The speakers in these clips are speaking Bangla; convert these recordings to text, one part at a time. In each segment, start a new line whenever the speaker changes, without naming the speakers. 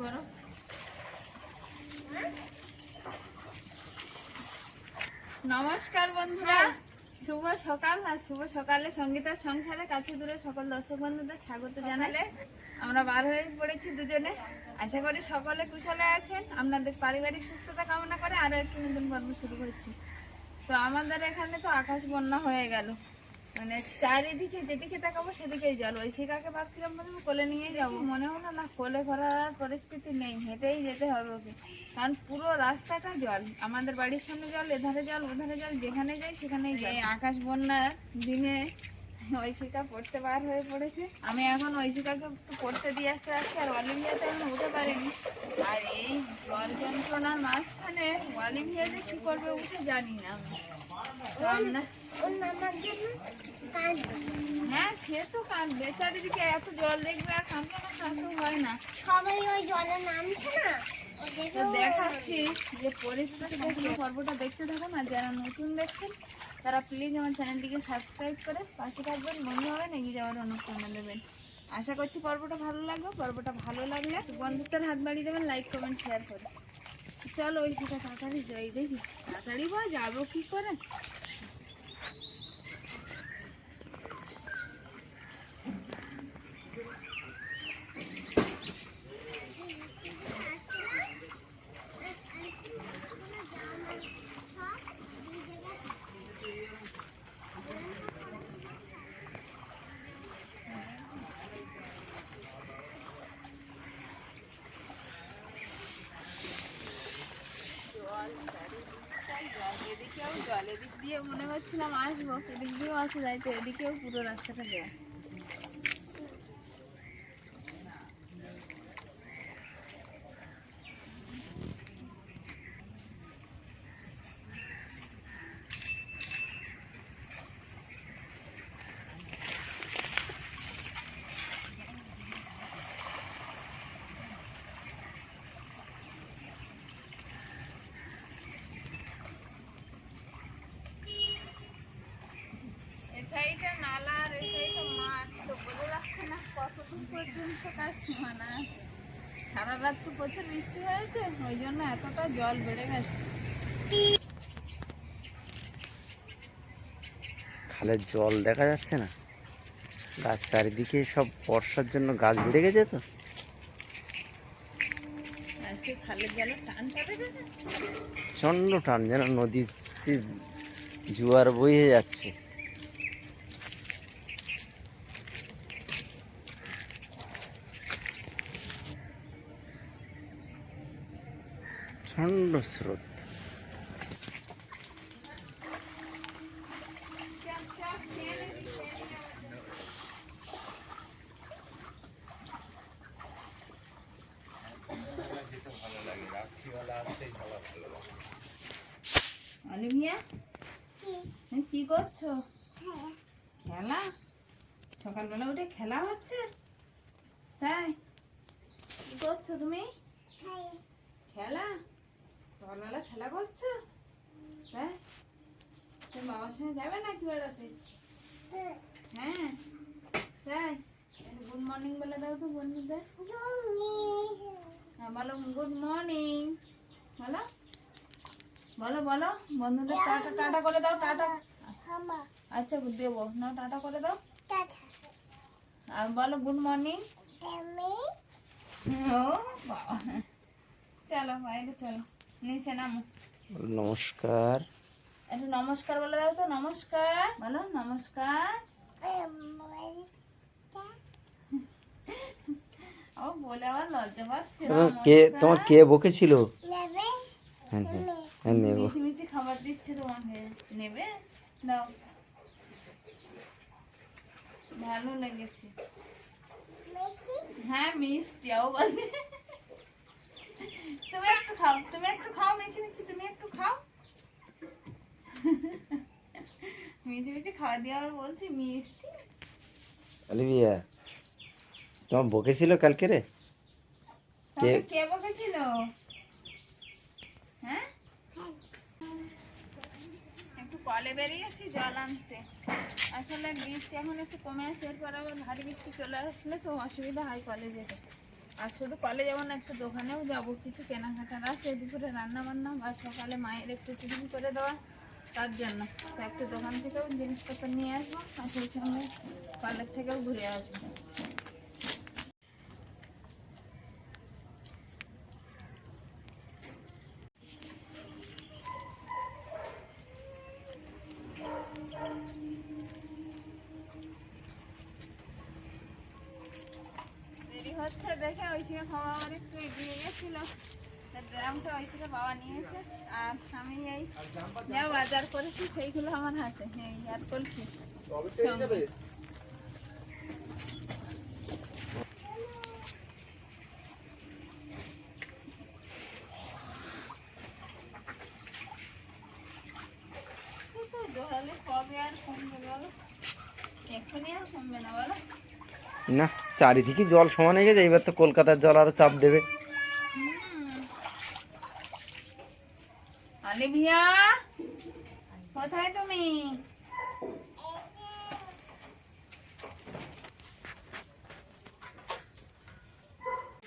করো। নমস্কার বন্ধুরা। শুভ সকাল আর শুভ সকালে সঙ্গীতার সংসারে কাছে দূরে সকল দর্শক বন্ধুদের স্বাগত জানালে। আমরা বার হয়ে পড়েছি দুজনে। আশা করি সকলে কুশলে আছেন। আপনাদের পারিবারিক সুস্থতা কামনা করে আরও একটি নতুন পর্ব শুরু করছি। তো আমাদের এখানে তো আকাশ বন্যা হয়ে গেল। মানে চারিদিকে যেদিকে তাকাবো সেদিকেই জল। ওই শিকাকে ভাবছিলাম বলব কোলে নিয়েই যাব। মনে হলো না কোলে করার পরিস্থিতি নেই হেঁটেই যেতে হবে ওকে। কারণ পুরো রাস্তাটা জল। আমাদের বাড়ির সামনে জল এধারে জল ওধারে জল যেখানে যাই সেখানেই এই আকাশ বন্যার দিনে ঐশিকা পড়তে বার হয়ে পড়েছে। আমি এখন ঐশিকাকে পড়তে দিয়ে আসতে আসছি আর অলিভিয়াতে এখন উঠে পারিনি। আর এই জল যন্ত্রণার মাঝখানে অলিভিয়া যে কি করবে উঠে জানি না তো আমরা হ্যাঁ সে তো কাঁদবে চারিদিকে এত জল দেখবে আর কাঁদবে না কাঁদতে হয় না।
সবাই ওই জলে নামছে না?
তো দেখাচ্ছি যে পরিস্থিতি দেখে পর্বটা দেখতে থাকুন আর যারা নতুন দেখছেন তারা প্লিজ আমার চ্যানেলটিকে সাবস্ক্রাইব করে পাশে থাকবেন বন্ধু হবেন এগিয়ে যাওয়ার অনুপ্রেরণা দেবেন। আশা করছি পর্বটা ভালো লাগবে পর্বটা ভালো লাগলে বন্ধুত্বের হাত বাড়িয়ে দেবেন লাইক কমেন্ট শেয়ার করে। চলো ওই সেটা তাড়াতাড়ি যাই দেখি। তাড়াতাড়ি বা যাব কি করে? এদিক দিয়ে মনে করছিলাম আসব এদিক দিয়েও আসা যায় তো এদিকেও পুরো রাস্তাটা জল এ সাইডে নালা আর এ সাইডে মাঠ তো বোঝা যাচ্ছে না কতদূর সারা রাত তো প্রচুর বৃষ্টি হয়েছে ওই জন্য এতটা জল বেড়ে গেছে
খালের জল দেখা যাচ্ছে না। গাছ চারিদিকে সব বর্ষার জন্য গাছ বেড়ে গেছে তো। প্রচণ্ড টান যেন নদীর জোয়ার বয়ে যাচ্ছে। প্রচণ্ড স্রোত।
কি করছ? খেলা? সকালবেলা উঠে খেলা হচ্ছে? তাই? কি করছ তুমি? খেলা? সকালবেলা খেলা করছ? তাই তুমি বাবার সঙ্গে যাবে নাকি বেড়াতে? হ্যাঁ। তাই গুড মর্নিং বলে দাও তো বন্ধুদের। হ্যাঁ বলো গুড মর্নিং। বলো। বলো বলো বন্ধুদের টাটা টাটা করে দাও টাটা। আচ্ছা দেবো। না টাটা করে দাও। আর বলো গুড মর্নিং। ও চলো বাইরে চলো। নিচে নামো।
নমস্কার।
একটু নমস্কার বলে দাও তো নমস্কার। বলো নমস্কার। ও বলে আবার লজ্জা পাচ্ছে
তোমার কে তোমার কে বকেছিল হ্যাঁ হ্যাঁ হ্যাঁ নেব।
মিচি মিচি খাবার দিচ্ছে তোমাকে। নেবে? দাও। ভালো লেগেছে। হ্যাঁ মিষ্টি ও বলে। তুমি একটু খাও তুমি একটু খাও মিচি মিচি তুমি একটু খাও। মিচি মিচি খাওয়া দিয়ে বলছি মিষ্টি।
অলিভিয়া তোমার বকেছিল কালকে রে? কে-
কে বকেছিল হ্যাঁ? একটু কলে বেরিয়েছি জল আনতে। আসলে বৃষ্টি এখন একটু কমে আসছে এরপর আবার ভারী বৃষ্টি চলে আসলে তো অসুবিধা হয় কলেজে যেতে। আর শুধু কলে যাব না, একটু দোকানেও যাব। কিছু কেনাকাটার আছে, দুপুরে রান্না বান্না বা সকালে মায়ের একটু টিফিন করে দেওয়া, তার জন্য। তো একটু দোকান থেকেও জিনিসপত্র নিয়ে আসব, আর সেই সঙ্গে কলের থেকেও ঘুরে আসব দেরি হচ্ছে দেখে ওই থেকে বাবা আমার একটু এগিয়ে গেছিল তা ড্রামটা ওই থেকে বাবা নিয়েছে আর আমি এই যা বাজার করেছি সেইগুলো আমার হাতে আর কমবে না
চারিদিকে জল সমান হয়ে গেছে এবার তো কলকাতার জল আরও চাপ দেবে।
কোথায় তুমি?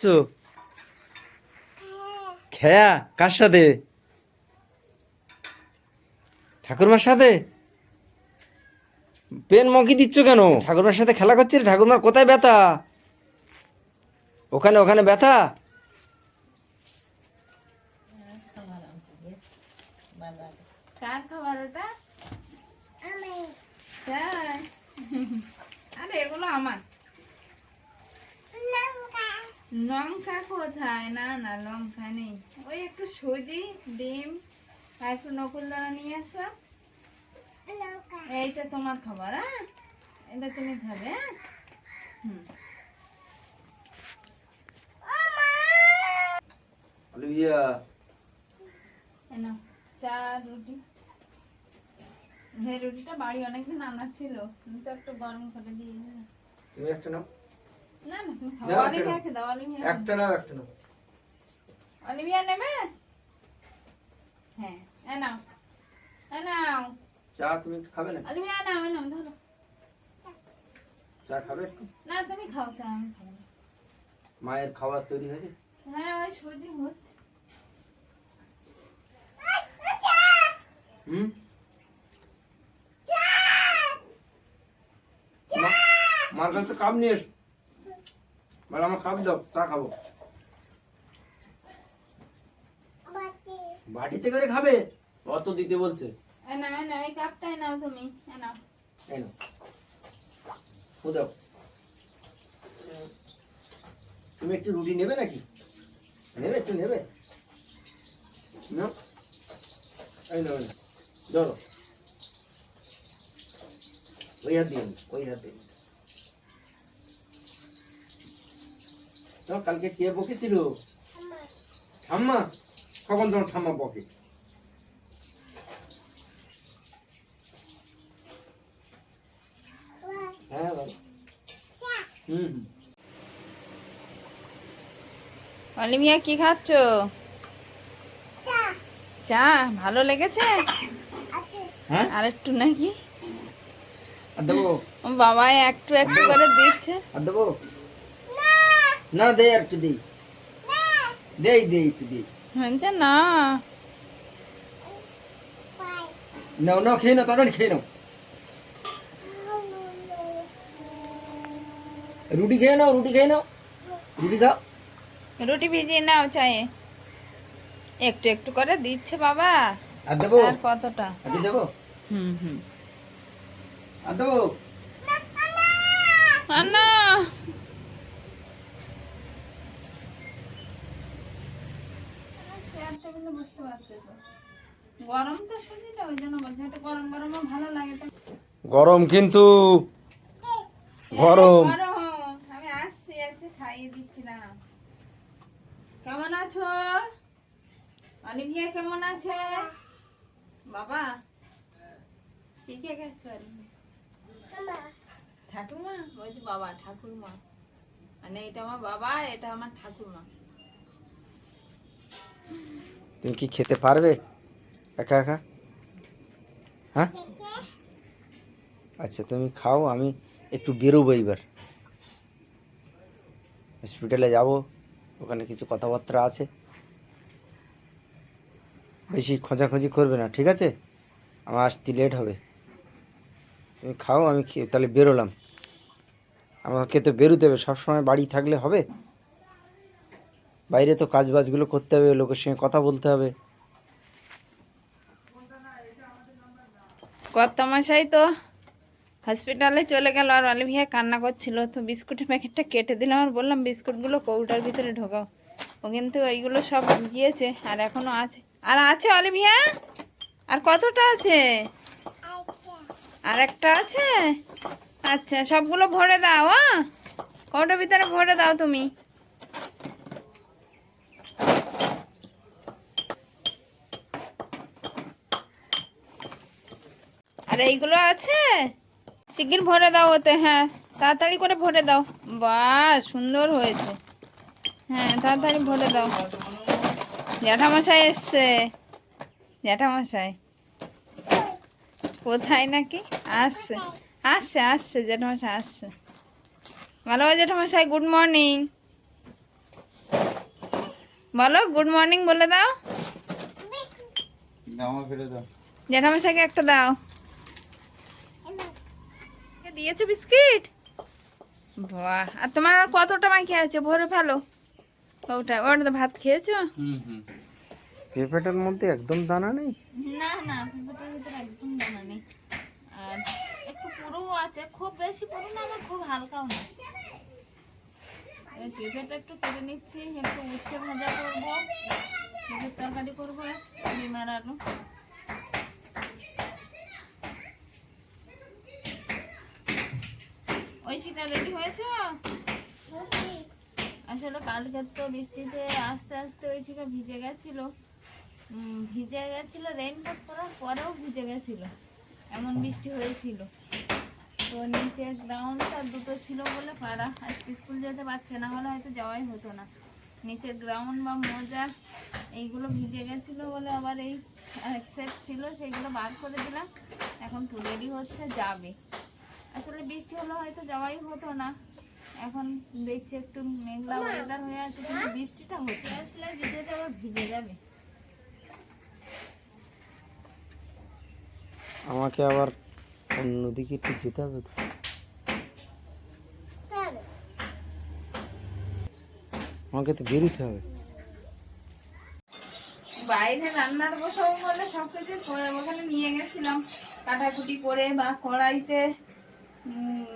চো খেয়া কার সাথে? ঠাকুরমার সাথে? পেন মকি দিচ্ছ কেন? ঠাকুরমার সাথে খেলা করছিস ঠাকুরমার কোথায় ব্যথা? ওখানে ওখানে ব্যথা?
কার খাবার ওটা আরে এগুলো আমার।
লঙ্কা।
কোথায়? না না লঙ্কা নেই। ওই একটু সুজি ডিম আর একটু নকুল দানা নিয়ে
লঙ্কা।
এইটা তোমার খাবার হ্যাঁ এটা তুমি খাবে হ্যাঁ হুম। রুটি। এই রুটিটা বাড়ি অনেকদিন আনা ছিল তুমি একটু গরম করে দিয়ে
তুমি একটা নাও।
না না তুমি খাও। অলিভিয়াকে দাও অলিভিয়া
একটা নাও একটা নাও।
অলিভিয়া নেবে? হ্যাঁ এ নাও। এ নাও।
চা তুমি খাবে না
অলিভিয়া নাও এ নাও ধরো।
চা খাবে
না তুমি খাও চা আমি খাব
মায়ের খাবার তৈরি হয়েছে?
হ্যাঁ ওই সুজি হচ্ছে
হুম মা- মার কাছে তো কাপ নিয়ে এসো। বলে আমার কাপ দাও চা খাব।
বাটি
বাটিতে করে খাবে? অত দিতে বলছে।
নাও এ এই কাপটাই নাও তুমি নাও।
এই নাও। ও দাও। তুমি একটু রুটি নেবে নাকি? নেবে একটু নেবে? নাও। এই নাও। ধরো। ওই হাত দিয়ে ওই হাত দিয়ে তোমার কালকে কে বকেছিল ঠাম্মা? কখন তোমার ঠাম্মা বকে? হ্যাঁ ভাই হুম হুম।
কি খাচ্ছ?
চা।
ভালো লেগেছে?
হ্যাঁ?
আর একটু নাকি?
দেবো?
বাবা একটু একটু করে দিচ্ছে।
আর দেবো?
না
দে আর একটু দিই।
না
দেই দেই একটু দিই।
হয়েছে না।
নাও নাও খেয়ে নাও তাড়াতাড়ি খেয়ে নাও। রুটি খেয়ে নাও রুটি খেয়ে নাও। রুটি খাও।
রুটি ভিজিয়ে নাও চায়ে। একটু একটু করে দিচ্ছে বাবা।
আর দেবো?
আর কতটা?
আর দেবো?
হুম হুম।
আর দেবো?
না গরম তো ওই জন্য বলছি একটু গরম গরমও ভালো লাগে তো।
গরম কিন্তু গরম।
আমি আসছি এসে খাইয়ে দিচ্ছি না। কেমন আছো? অলিভিয়া কেমন আছে? বাবা শিখে গেছো ঠাকুরমা? বলছি বাবা ঠাকুরমা। মানে এটা আমার বাবা এটা আমার ঠাকুরমা।
তুমি কি খেতে পারবে? একা একা? হ্যাঁ? আচ্ছা তুমি খাও, আমি একটু বেরোবো এইবার। হসপিটালে যাব, ওখানে কিছু কথাবার্তা আছে। বেশি খোঁজাখুঁজি করবে না, ঠিক আছে? আমার আসতে লেট হবে। তুমি খাও, আমি তাহলে বেরোলাম। আমাকে তো বেরোতে হবে, সবসময় বাড়ি থাকলে হবে? বাইরে তো কাজ বাজগুলো করতে হবে, লোকের সঙ্গে কথা বলতে হবে।
কর্তামশাই তো হসপিটালে চলে গেল আর অলিভিয়া কান্না করছিল। তো বিস্কুটের প্যাকেটটা কেটে দিলাম আর বললাম, বিস্কুটগুলো কৌটার ভিতরে ঢোকাও। ও কিন্তু ওইগুলো সব গিয়েছে আর এখনও আছে। আর আছে অলিভিয়া আর কতটা আছে? আর একটা আছে? আচ্ছা সবগুলো ভরে দাও হ্যাঁ? কৌটার ভিতরে ভরে দাও তুমি। এইগুলো আছে? শিগগির ভরে দাও ওতে হ্যাঁ। তাড়াতাড়ি করে ভরে দাও। বাহ সুন্দর হয়েছে। হ্যাঁ তাড়াতাড়ি ভরে দাও। জ্যাঠামশাই এসছে। জ্যাঠামশাই। কোথায় নাকি? আসছে। আসছে আসছে জ্যাঠামশাই আসছে। ভালো জ্যাঠামশাই? গুড মর্নিং বলো গুড মর্নিং বলে দাও। জ্যাঠামশাইকে একটা দাও। দিয়েছে বিস্কিট? বাহ আর তোমার আর কতটা মাখি আছে? ভরে ফেলো। ওটা ওটা তো ভাত খেয়েছো?
পেঁপেটার মধ্যে একদম দানা নেই?
না না পেঁপেটার ভিতরে একদম দানা নেই। আর একটু পুরো আছে খুব বেশি পুরো না আবার খুব হালকাও না। এই পেঁপেটা একটু কেটে নিচ্ছি একটু উচ্ছে ভাজা করব তরকারি করব ডিম আর আলু। ঐশিকা রেডি হয়েছে? আসলে কালকে তো বৃষ্টিতে আস্তে আস্তে ঐশিকা ভিজে গেছিল। ভিজে গেছিল রেইনকোট পরার পরেও ভিজে গেছিল। এমন বৃষ্টি হয়েছিল। তো নিচে গ্রাউন্ডটা দুটো ছিল বলে পারা আজকে স্কুল যেতে পারছে না, হলে হয়তো যাওয়াই হতো না। নিচের গ্রাউন্ড বা মোজা, এইগুলো ভিজে গেছিল বলে আবার এই এক সেট ছিল, সেইগুলো বার করে দিলাম। এখন রেডি হচ্ছে, যাবে। আসলে বৃষ্টি হলে হয়তো যাওয়াই হতো না। এখন দেখছি একটু মেঘলা ওয়েদার হয়ে আছে কিন্তু বৃষ্টিটা হচ্ছে। আসলে যেতে যেতে আবার ভিজে যাবে।
আমাকে আবার অন্যদিকে একটু যেতে হবে তো। আমাকে তো বেরোতে হবে।
বাইরে রান্নার বসাবো বলে সব কিছু করে ওখানে নিয়ে গেছিলাম কাটাকুটি করে বা কড়াইতে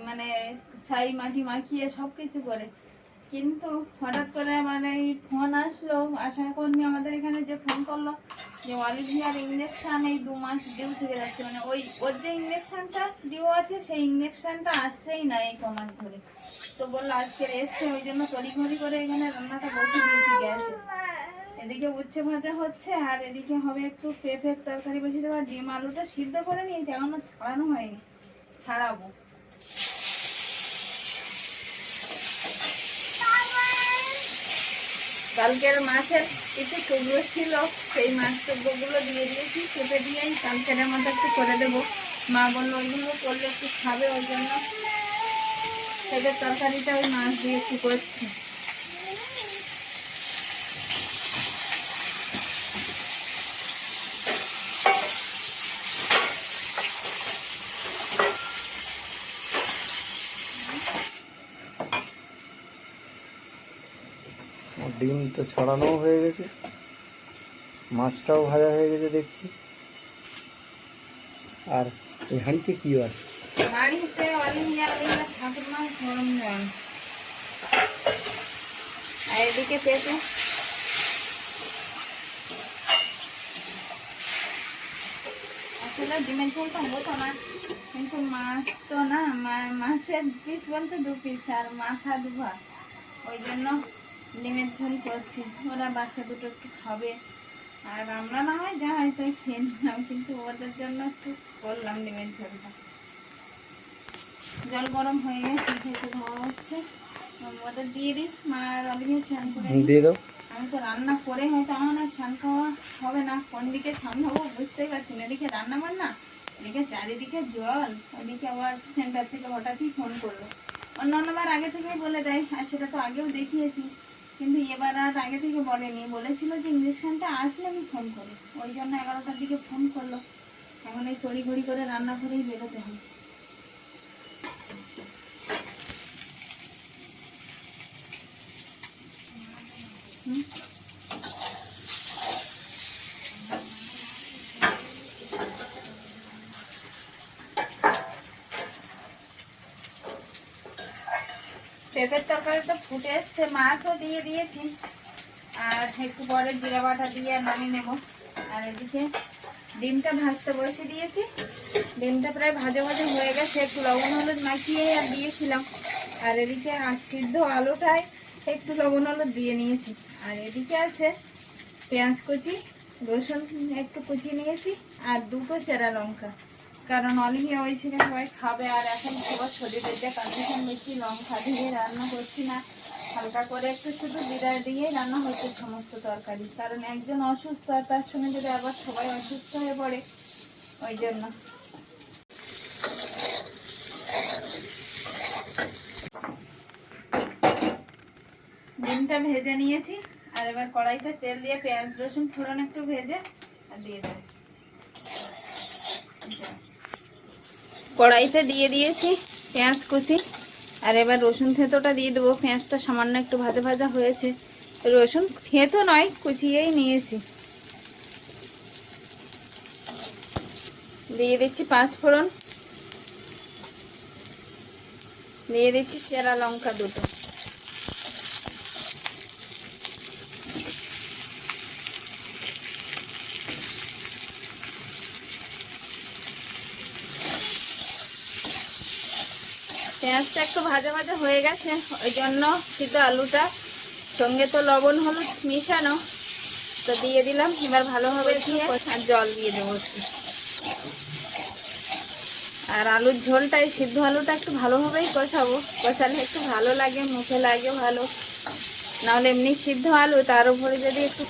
মানে ছাই মাটি মাখিয়ে সব কিছু করে। কিন্তু হঠাৎ করে এই ফোন আসলো, আশা কর্মী আমাদের এখানে যে ফোন করল যে অলিভিয়ার ইঞ্জেকশন এই দু মাস ডিউ থেকে যাচ্ছে। মানে ওই, ওর যে ইঞ্জেকশনটা ডিউ আছে, সেই ইঞ্জেকশনটা আসছেই না এই ক মাস ধরে। তো বলল আজকের এসছে ওই জন্য তড়িঘড়ি করে এখানে রান্নাটা বসে দিয়েছি গ্যাসে। এদিকে উচ্ছে ভাজা হচ্ছে, আর এদিকে হবে একটু পেঁপের তরকারি বসিয়ে দেবো ডিম আলুটা সিদ্ধ করে নিয়েছি, এখনও ছাড়ানো হয়নি। ছাড়াবো। কালকের মাছের কিছু টুকরো ছিল, সেই মাছ টুকরোগুলো দিয়ে দিয়েছি চেপে দিয়েই কালকের মতো একটু করে দেবো। মা বলল, ওইগুলো করলে একটু খাবে ওই জন্য। সেটা তরকারিটা ওই মাছ দিয়ে একটু করছি
আমার ডিম তো ছড়ানো হয়ে গেছে। মাছটাও ভাজা হয়ে গেছে দেখছি। আর এই হাঁড়িতে কি আছে
আর এদিকে পেঁপে। আসলে ডিমের ঝোলটা হতো না, কিন্তু মাছ তো না মাছের পিস বলতে দু পিস আর মাথা দু ভাগ ওই জন্য ডিমের ঝোল করছি ওরা বাচ্চা দুটো একটু খাবে। আর আমরা না হয় যা হয়তো খেয়ে নিলাম কিন্তু ওদের জন্য একটু করলাম ডিমের ঝোলটা। জল গরম হয়ে গেছে খেতে ধোয়া হচ্ছে। ওদের দিয়ে দিই। মা অলিভিয়া স্নান করে
দিয়ে দাও।
আমি তো রান্না করে হয়তো আমার আর স্নান খাওয়া হবে না। কোন দিকে সামলাবো বুঝতেই পারছি না। এদিকে রান্না বান্না এদিকে চারিদিকে জল ওদিকে আবার সেন্টার থেকে হঠাৎই ফোন করল। অন্য অন্যবার আগে থেকেই বলে দেয় আর সেটা তো আগেও দেখিয়েছি। কিন্তু এবার আর আগে থেকে বলেনি। বলেছিল যে ইঞ্জেকশনটা আসলে আমি ফোন করি। ওই জন্য এগারোটার দিকে ফোন করল। এখন এই তড়ি ঘড়ি করে রান্না করেই বেরোতে হবে। হুম? পেঁপের তরকারিটা ফুটে এসছে, মাছও দিয়ে দিয়েছি। আর একটু পরে জিরা বাটা দিয়ে নামিয়ে নেব। আর এদিকে ডিমটা ভাজতে বসে দিয়েছি। ডিমটা প্রায় ভাজা ভাজা হয়ে গেছে, একটু লবণ হলুদ মাখিয়ে আর দিয়েছিলাম। আর এদিকে আর সিদ্ধ আলুটায় একটু লবণ হলুদ দিয়ে নিয়েছি। আর এদিকে আছে পেঁয়াজ কুচি, রসুন একটু কুচি নিয়েছি, আর দুটো চেরা লঙ্কা। কারণ অলিভিয়া ওই সময় সবাই খাবে আর এখন সবার শরীরের যে কন্ডিশন বেশি, লঙ্কা দিয়ে রান্না করছি না, হালকা করে একটু শুধু জিরা দিয়ে রান্না হচ্ছে সমস্ত তরকারি। কারণ একজন অসুস্থ আর তার সঙ্গে যদি আবার সবাই অসুস্থ হয়ে পড়ে, ওই জন্য। ডিমটা ভেজে নিয়েছি, আর এবার কড়াইতে তেল দিয়ে পেঁয়াজ রসুন ফোড়ন একটু ভেজে আর দিয়ে দেবো। কড়াইতে দিয়ে দিয়েছি পেঁয়াজ কুচি। আর এবার রসুন থেঁতোটা দিয়ে দেবো। পেঁয়াজটা সামান্য একটু ভাজা ভাজা হয়েছে। রসুন থেঁতো নয়, কুচিয়েই নিয়েছি। দিয়ে দিচ্ছি পাঁচ ফোড়ন। দিয়ে দিচ্ছি চেরা লঙ্কা দুটো। পেঁয়াজটা একটু ভাজা ভাজা হয়ে গেছে, ওই জন্য সিদ্ধ আলুটা। সঙ্গে তো লবণ, হলুদ মিশানো, তো দিয়ে দিলাম। এবার ভালোভাবে দিয়ে আর জল দিয়ে দেবো আর আলুর ঝোলটাই সিদ্ধ আলুটা একটু ভালোভাবেই কষাবো। কষালে একটু ভালো লাগে, মুখে লাগে ভালো। নাহলে এমনি সিদ্ধ আলু, তার উপরে যদি একটু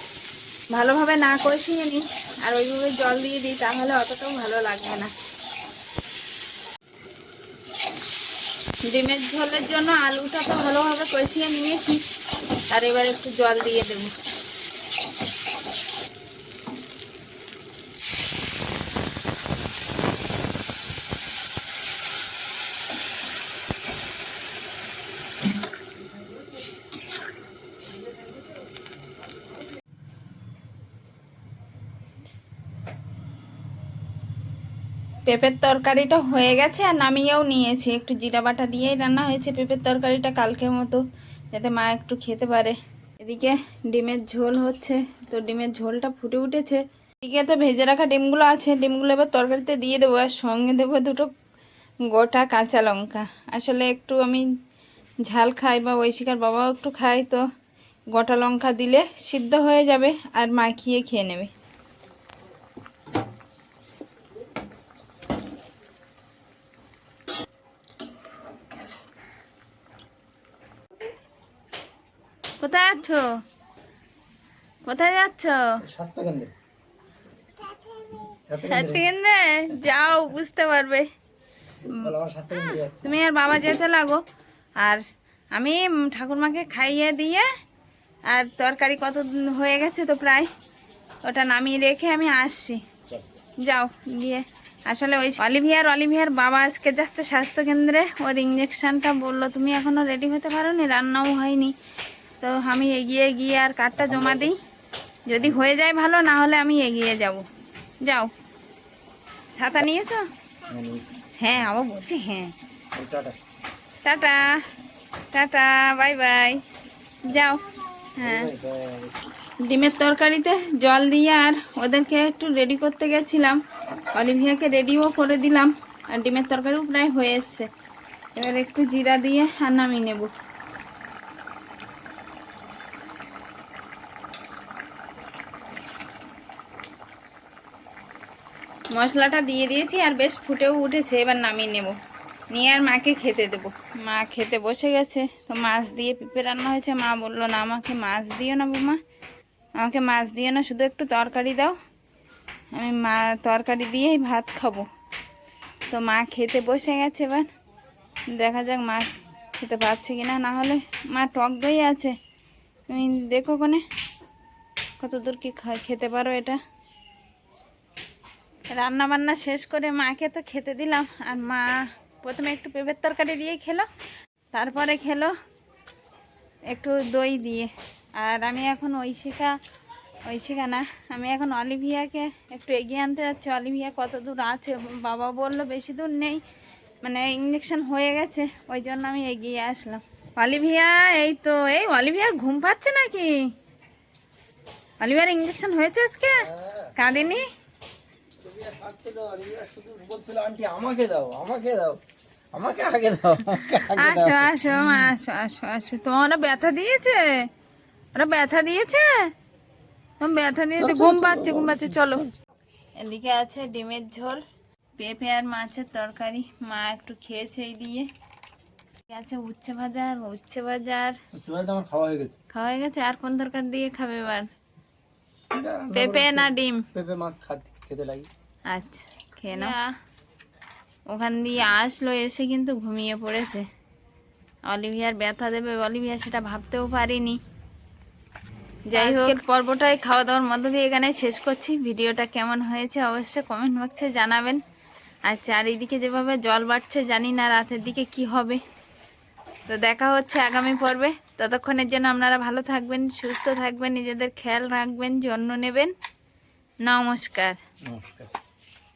ভালোভাবে না কষিয়ে নিই, আর ওইভাবে জল দিয়ে দিই, তাহলে অতটাও ভালো লাগবে না। ডিমের ঝোলের জন্য আলুটা তো ভালোভাবে কষিয়ে নিয়েছি। আর এবার একটু জল দিয়ে দেব। পেঁপের তরকারিটা হয়ে গেছে আর নামিয়েও নিয়েছি। একটু জিরা বাটা দিয়েই রান্না হয়েছে পেঁপের তরকারিটা কালকের মতো, যাতে মা একটু খেতে পারে। এদিকে ডিমের ঝোল হচ্ছে, তো ডিমের ঝোলটা ফুটে উঠেছে। এদিকে তো ভেজে রাখা ডিমগুলো আছে, ডিমগুলো এবার তরকারিতে দিয়ে দেবো আর সঙ্গে দেবো দুটো গোটা কাঁচা লঙ্কা। আসলে একটু আমি ঝাল খাই বা ঐশিকার বাবাও একটু খাই তো গোটা লঙ্কা দিলে সিদ্ধ হয়ে যাবে আর মাখিয়ে খেয়ে নেবে কোথায় যাচ্ছ কোথায় যাচ্ছ?
স্বাস্থ্যকেন্দ্রে।
যাও বুঝতে পারবে। তুমি আর বাবা যেতে লাগো। আর আমি ঠাকুরমাকে খাইয়ে দিয়ে আর তরকারি কত হয়ে গেছে তো প্রায় ওটা নামিয়ে রেখে আমি আসছি। যাও গিয়ে। আসলে ওই অলিভিয়ার অলিভিয়ার বাবা আজকে যাচ্ছে স্বাস্থ্যকেন্দ্রে। ওর ইঞ্জেকশনটা বলল তুমি এখনও রেডি হতে পারো নি রান্নাও হয়নি। তো আমি এগিয়ে গিয়ে আর কার্ডটা জমা দিই। যদি হয়ে যায় ভালো না হলে আমি এগিয়ে যাব। যাও। ছাতা নিয়েছো? হ্যাঁ আবার বলছি হ্যাঁ।
Tata.
Tata. Tata bye bye. যাও। হ্যাঁ। ডিমের তরকারিতে জল দিয়ে আর ওদেরকে একটু রেডি করতে গেছিলাম। অলিভিয়াকে রেডিও করে দিলাম। আর ডিমের তরকারিও প্রায় হয়ে এসছে। এবার একটু জিরা দিয়ে আর নামিয়ে নেব। মশলাটা দিয়ে দিয়েছি আর বেশ ফুটেও উঠেছে, এবার নামিয়ে নেব। নিয়ে আর মাকে খেতে দেবো। মা খেতে বসে গেছে, তো মাছ দিয়ে পেঁপে রান্না হয়েছে। মা বলল, না, আমাকে মাছ দিও না বৌমা। আমাকে মাছ দিও না, শুধু একটু তরকারি দাও। আমি মা, তরকারি দিয়েই ভাত খাব। তো মা খেতে বসে গেছে এবার। দেখা যাক মা খেতে পারছে কি না হলে মা টক দই আছে। তুমি দেখো কোনে কত দূর কি খেতে পারো এটা। রান্না বান্না শেষ করে মাকে তো খেতে দিলাম, আর মা প্রথমে একটু পেঁপের তরকারি দিয়ে খেলো, তারপরে খেলো একটু দই দিয়ে। আর আমি এখন ঐশিকা ঐশিকা না, আমি এখন অলিভিয়াকে একটু এগিয়ে আনতে যাচ্ছি। অলিভিয়া কত দূর আছে? বাবা বলল বেশি দূর নেই মানে ইঞ্জেকশন হয়ে গেছে, ওই জন্য আমি এগিয়ে আসলাম। অলিভিয়া, এই তো, এই অলিভিয়ার ঘুম পাচ্ছে নাকি? অলিভিয়ার ইঞ্জেকশন হয়েছে আজকে? কাঁদিনি?
বলছিল আন্টি আমাকে দাও আমাকে দাও আমাকে আগে দাও
আসো আসো মা আসো আসো আসো। তোমার ব্যথা দিয়েছে? ওরা ব্যথা দিয়েছে? তোমার ব্যথা দিয়েছে? ঘুম পাচ্ছে ঘুম পাচ্ছে চলো। এদিকে আছে ডিমের ঝোল পেঁপে আর মাছের তরকারি। মা একটু খেয়েছে এই দিয়ে। আছে উচ্ছে ভাজা আর উচ্ছে ভাজা আর
আমার খাওয়া হয়ে গেছে।
খাওয়া হয়ে গেছে? আর কোন তরকারি দিয়ে খাবে এবার? পেঁপে না ডিম?
পেঁপে মাছ খাতে খেতে লাগি।
আচ্ছা খেয়ে নাও। ওখান দিয়ে আসলো এসে কিন্তু ঘুমিয়ে পড়েছে। অলিভিয়ার ব্যথা দেবে অলিভিয়া সেটা ভাবতেও পারিনি। যাই হোক পর্বটাই খাওয়া দাওয়ার মধ্য দিয়ে এখানে শেষ করছি। ভিডিওটা কেমন হয়েছে অবশ্যই কমেন্ট বক্সে জানাবেন। আর চারিদিকে যেভাবে জল বাড়ছে জানি না রাতের দিকে কি হবে। তো দেখা হচ্ছে আগামী পর্বে। ততক্ষণের জন্য আপনারা ভালো থাকবেন সুস্থ থাকবেন নিজেদের খেয়াল রাখবেন যত্ন নেবেন। নমস্কার।
নমস্কার।